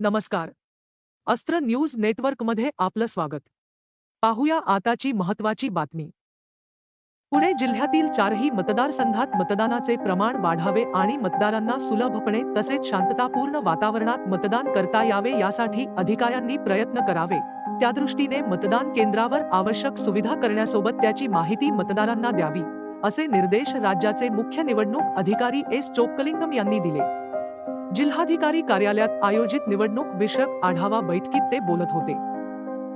नमस्कार. अस्त्र न्यूज नेटवर्कमध्ये आपलं स्वागत. पाहूया आताची महत्वाची बातमी. पुणे जिल्ह्यातील चारही मतदारसंघात मतदानाचे प्रमाण वाढावे आणि मतदारांना सुलभपणे तसेच शांततापूर्ण वातावरणात मतदान करता यावे यासाठी अधिकाऱ्यांनी प्रयत्न करावे. त्यादृष्टीने मतदान केंद्रावर आवश्यक सुविधा करण्यासोबत त्याची माहिती मतदारांना द्यावी असे निर्देश राज्याचे मुख्य निवडणूक अधिकारी एस चोक्कलिंगम यांनी दिले. जिल्हाधिकारी कार्यालयात आयोजित निवडणूक विषयक आढावा बैठकीत ते बोलत होते.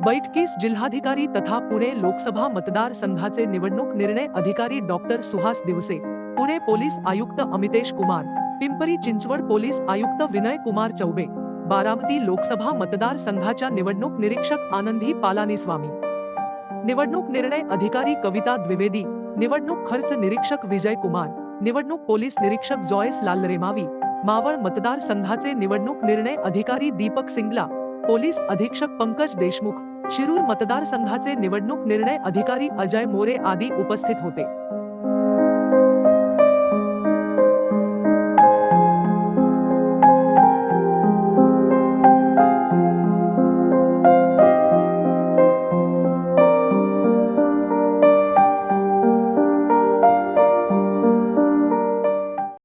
बैठकीस जिल्हाधिकारी तथा पुणे लोकसभा मतदार संघाचे निवडणूक निर्णय अधिकारी डॉक्टर सुहास दिवसे पुणे पोलीस आयुक्त अमितेश कुमार पिंपरी चिंचवड पोलीस आयुक्त विनय कुमार चौबे बारामती लोकसभा मतदार संघाच्या निवडणूक निरीक्षक आनंदी पालानीस्वामी. निवडणूक निर्णय अधिकारी कविता द्विवेदी निवडणूक खर्च निरीक्षक विजय कुमार निवडणूक पोलीस निरीक्षक जॉयस लालरेमावी मावळ मतदारसंघाचे निवडणूक निर्णय अधिकारी दीपक सिंगला पोलीस अधीक्षक पंकज देशमुख शिरूर मतदारसंघाचे निवडणूक निर्णय अधिकारी अजय मोरे आदी उपस्थित होते.